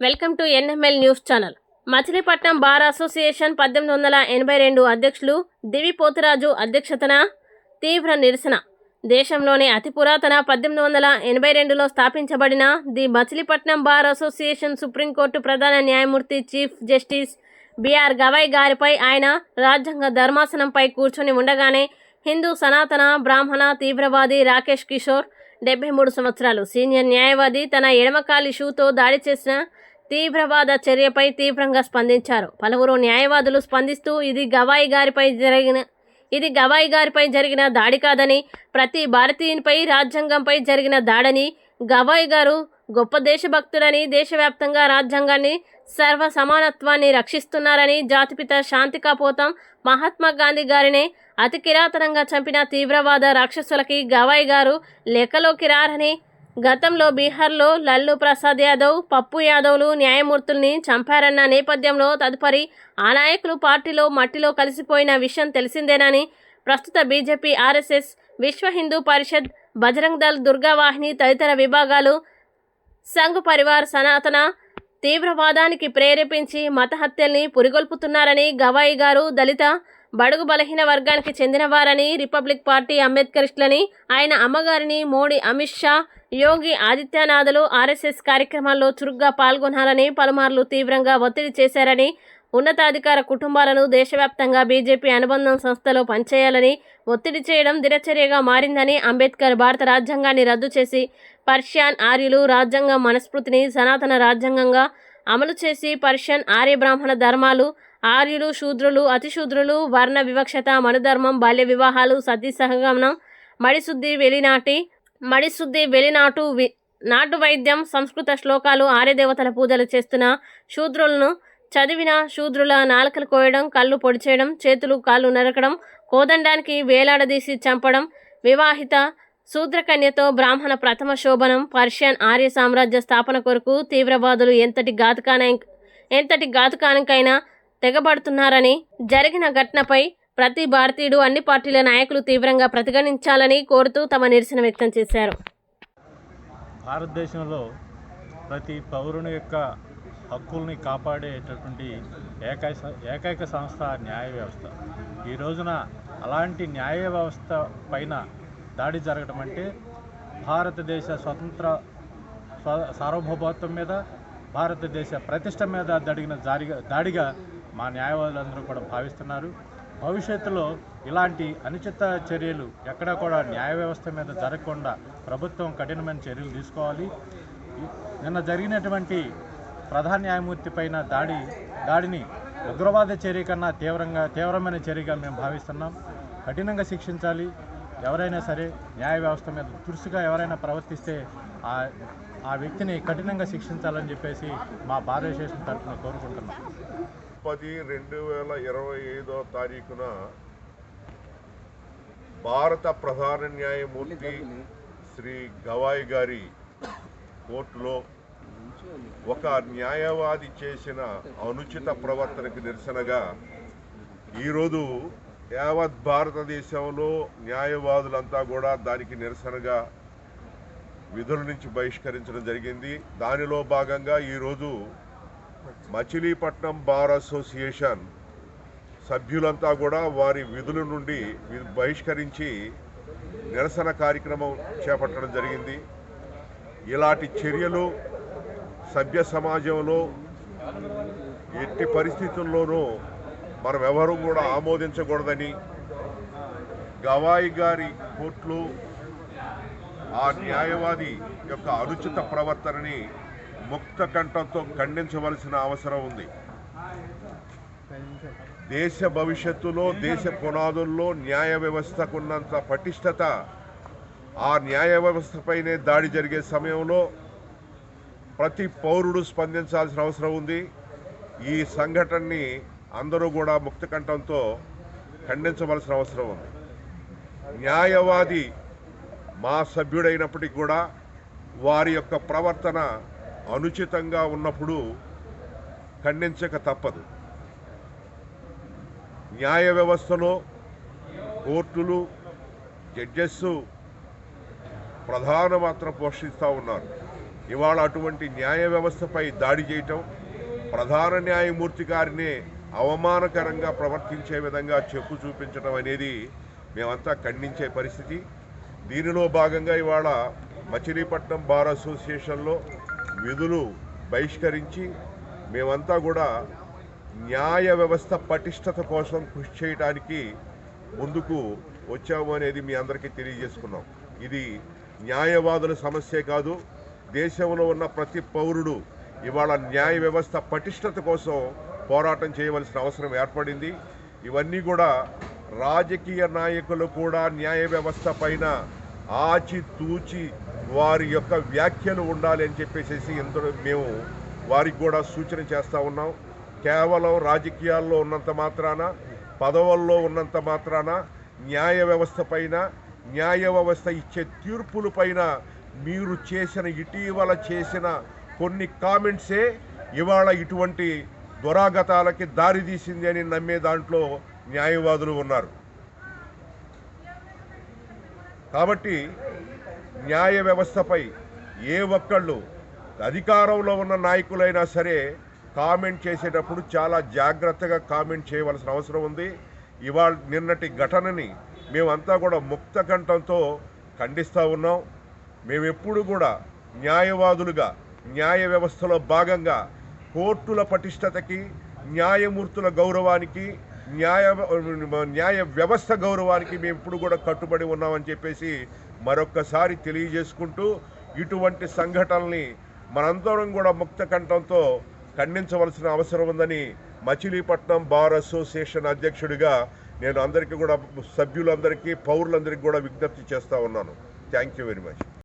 Welcome to NML news channel. Machilipatnam bar association పద్దెనిమిది వందల ఎనభై రెండు అధ్యక్షులు దివి పోతురాజు అధ్యక్షతన తీవ్ర నిరసన. దేశంలోని అతి పురాతన పద్దెనిమిది వందల ఎనభై రెండులో స్థాపించబడిన the Machilipatnam bar association supreme court ప్రధాన న్యాయమూర్తి చీఫ్ జస్టిస్ బిఆర్ గవై గారిపై ఆయన రాజ్యాంగ ధర్మాసనంపై కూర్చొని ఉండగానే హిందూ సనాతన బ్రాహ్మణ తీవ్రవాది రాకేష్ కిషోర్ డెబ్బై మూడు సంవత్సరాలు సీనియర్ న్యాయవాది తన ఎడమకాలి షూతో దాడి చేసిన తీవ్రవాద చర్యపై తీవ్రంగా స్పందించారు. పలువురు న్యాయవాదులు స్పందిస్తూ ఇది గవాయి గారిపై జరిగిన ఇది గవాయి గారిపై జరిగిన దాడి కాదని ప్రతి భారతీయునిపై రాజ్యాంగంపై జరిగిన దాడని గవాయి గారు గొప్ప దేశభక్తులని దేశవ్యాప్తంగా రాజ్యాంగాన్ని సర్వ సమానత్వాన్ని రక్షిస్తున్నారని జాతిపిత శాంతి కాపోతం మహాత్మా గాంధీ గారినే అతి కిరాతనంగా చంపిన తీవ్రవాద రాక్షసులకి గవాయి గారు లెక్కలోకి రారని గతంలో బీహార్లో లల్లు ప్రసాద్ యాదవ్ పప్పు యాదవ్లు న్యాయమూర్తుల్ని చంపారన్న నేపథ్యంలో తదుపరి ఆ నాయకులు పార్టీలో మట్టిలో కలిసిపోయిన విషయం తెలిసిందేనని ప్రస్తుత బీజేపీ ఆర్ఎస్ఎస్ విశ్వ హిందూ పరిషత్ బజరంగ్ దళ్ దుర్గావాహిని తదితర విభాగాలు సంఘ్ పరివార్ సనాతన తీవ్రవాదానికి ప్రేరేపించి మత హత్యల్ని పురిగొల్పుతున్నారని గవాయి గారు దళిత బడుగు బలహీన వర్గానికి చెందినవారని రిపబ్లిక్ పార్టీ అంబేద్కరిస్టులని ఆయన అమ్మగారిని మోడీ అమిత్ షా యోగి ఆదిత్యనాథులు ఆర్ఎస్ఎస్ కార్యక్రమాల్లో చురుగ్గా పాల్గొనాలని పలుమార్లు తీవ్రంగా ఒత్తిడి చేశారని ఉన్నతాధికార కుటుంబాలను దేశవ్యాప్తంగా బీజేపీ అనుబంధం సంస్థలో పనిచేయాలని ఒత్తిడి చేయడం దినచర్యగా మారిందని అంబేద్కర్ భారత రాజ్యాంగాన్ని రద్దు చేసి పర్షియన్ ఆర్యులు రాజ్యాంగం మనస్ఫృతిని సనాతన రాజ్యాంగంగా అమలు చేసి పర్షియన్ ఆర్య బ్రాహ్మణ ధర్మాలు ఆర్యులు శూద్రులు అతిశూద్రులు వర్ణ వివక్షత మనుధర్మం బాల్య వివాహాలు సతీ సహగమనం మడిశుద్ధి వెలినాటి మడిశుద్ధి వెలినాటు వి నాటు వైద్యం సంస్కృత శ్లోకాలు ఆర్యదేవతల పూజలు చేస్తున్న శూద్రులను చదివిన శూద్రుల నాలుకలు కోయడం కళ్ళు పొడిచేయడం చేతులు కాళ్ళు నరకడం కోదండానికి వేలాడదీసి చంపడం వివాహిత శూద్రకన్యతో బ్రాహ్మణ ప్రథమ శోభనం పర్షియన్ ఆర్య సామ్రాజ్య స్థాపన కొరకు తీవ్రవాదులు ఎంతటి ఘాతుకాన ఎంతటి ఘాతుకానికైనా తెగబడుతున్నారని జరిగిన ఘటనపై ప్రతి భారతీయుడు అన్ని పార్టీల నాయకులు తీవ్రంగా ప్రతిఘటించాలని కోరుతూ తమ నిరసన వ్యక్తం చేశారు. భారతదేశంలో ప్రతి పౌరుని యొక్క హక్కుల్ని కాపాడేటటువంటి ఏకైక ఏకైక సంస్థ న్యాయ వ్యవస్థ. ఈ రోజున అలాంటి న్యాయ వ్యవస్థ పైన దాడి జరగడం అంటే భారతదేశ స్వతంత్ర స్వ- సార్వభౌమత్వం మీద భారతదేశ ప్రతిష్ట మీద జరిగిన జారిగా దాడిగా మా న్యాయవాదులందరూ కూడా భావిస్తున్నారు. భవిష్యత్తులో ఇలాంటి అనుచిత చర్యలు ఎక్కడా కూడా న్యాయ వ్యవస్థ మీద జరగకుండా ప్రభుత్వం కఠినమైన చర్యలు తీసుకోవాలి. నిన్న జరిగినటువంటి ప్రధాన న్యాయమూర్తి పైన దాడి దాడిని ఉగ్రవాద చర్య కన్నా తీవ్రంగా తీవ్రమైన చర్యగా మేము భావిస్తున్నాం. కఠినంగా శిక్షించాలి. ఎవరైనా సరే న్యాయ వ్యవస్థ మీద దురుసుగా ఎవరైనా ప్రవర్తిస్తే ఆ ఆ వ్యక్తిని కఠినంగా శిక్షించాలని చెప్పేసి మా భారతదేశం తరఫున కోరుకుంటున్నాం. పది రెండు వేల ఇరవై ఐదో తారీఖున భారత ప్రధాన న్యాయమూర్తి శ్రీ గవాయ్ గారి కోర్టులో ఒక న్యాయవాది చేసిన అనుచిత ప్రవర్తనకు నిరసనగా ఈరోజు యావత్ భారతదేశంలో న్యాయవాదులంతా కూడా దానికి నిరసనగా విధుల నుంచి బహిష్కరించడం జరిగింది. దానిలో భాగంగా ఈరోజు మచిలీపట్నం బార్ అసోసియేషన్ సభ్యులంతా కూడా వారి విధుల నుండి బహిష్కరించి నిరసన కార్యక్రమం చేపట్టడం జరిగింది. ఇలాంటి చర్యలు సభ్య సమాజంలో ఎట్టి పరిస్థితుల్లోనూ మనం ఎవరూ కూడా ఆమోదించకూడదని గవాయి గారి కోర్టులు ఆ న్యాయవాది యొక్క అనుచిత ప్రవర్తనని ముక్త కంఠంతో ఖండించవలసిన అవసరం ఉంది. దేశ భవిష్యత్తులో దేశ పునాదుల్లో న్యాయ వ్యవస్థకున్నంత పటిష్టత ఆ న్యాయ వ్యవస్థపైనే దాడి జరిగే సమయంలో ప్రతి పౌరుడు స్పందించాల్సిన అవసరం ఉంది. ఈ సంఘటనని అందరూ కూడా ముక్త కంఠంతో ఖండించవలసిన అవసరం ఉంది. న్యాయవాది మా సభ్యుడైనప్పటికీ కూడా వారి యొక్క ప్రవర్తన అనుచితంగా ఉన్నప్పుడు ఖండించక తప్పదు. న్యాయ వ్యవస్థలో కోర్టులు జడ్జెస్ ప్రధాన పాత్ర పోషిస్తూ ఉన్నారు. ఇవాళ అటువంటి న్యాయ వ్యవస్థపై దాడి చేయటం ప్రధాన న్యాయమూర్తి గారిని అవమానకరంగా ప్రవర్తించే విధంగా చెప్పు చూపించడం అనేది మేమంతా ఖండించే పరిస్థితి. దీనిలో భాగంగా ఇవాళ మచిలీపట్నం బార్ అసోసియేషన్లో విధులు బహిష్కరించి మేమంతా కూడా న్యాయ వ్యవస్థ పటిష్టత కోసం కృషి చేయడానికి ముందుకు వచ్చాము అనేది మీ అందరికీ తెలియజేసుకున్నాం. ఇది న్యాయవాదుల సమస్యే కాదు దేశంలో ఉన్న ప్రతి పౌరుడు ఇవాళ న్యాయ వ్యవస్థ పటిష్టత కోసం పోరాటం చేయవలసిన అవసరం ఏర్పడింది. ఇవన్నీ కూడా రాజకీయ నాయకులు కూడా న్యాయ వ్యవస్థ పైన ఆచి తూచి వారి యొక్క వ్యాఖ్యలు ఉండాలి అని చెప్పేసి ఇందులో మేము వారికి కూడా సూచన చేస్తూ ఉన్నాం. కేవలం రాజకీయాల్లో ఉన్నంత మాత్రాన పదవుల్లో ఉన్నంత మాత్రాన న్యాయ వ్యవస్థ పైన న్యాయ వ్యవస్థ ఇచ్చే తీర్పుల పైన మీరు చేసిన ఇటీవల చేసిన కొన్ని కామెంట్సే ఇవాళ ఇటువంటి దురాగతాలకి దారితీసింది అని నమ్మే దాంట్లో న్యాయవాదులు ఉన్నారు. కాబట్టి న్యాయ వ్యవస్థపై ఏ ఒక్కళ్ళు అధికారంలో ఉన్న నాయకులైనా సరే కామెంట్ చేసేటప్పుడు చాలా జాగ్రత్తగా కామెంట్ చేయవలసిన అవసరం ఉంది. ఇవాళ నిన్నటి ఘటనని మేమంతా కూడా ముక్త కంఠంతో ఖండిస్తూ ఉన్నాం. మేమెప్పుడు కూడా న్యాయవాదులుగా న్యాయ వ్యవస్థలో భాగంగా కోర్టుల పటిష్టతకి న్యాయమూర్తుల గౌరవానికి న్యాయ న్యాయ వ్యవస్థ గౌరవానికి మేము ఇప్పుడు కూడా కట్టుబడి ఉన్నామని చెప్పేసి మరొక్కసారి తెలియజేసుకుంటూ ఇటువంటి సంఘటనల్ని మనందరం కూడా ముక్త కంఠంతో ఖండించవలసిన అవసరం ఉందని మచిలీపట్నం బార్ అసోసియేషన్ అధ్యక్షుడిగా నేను అందరికీ కూడా సభ్యులందరికీ పౌరులందరికీ కూడా విజ్ఞప్తి చేస్తూ ఉన్నాను. Thank you very much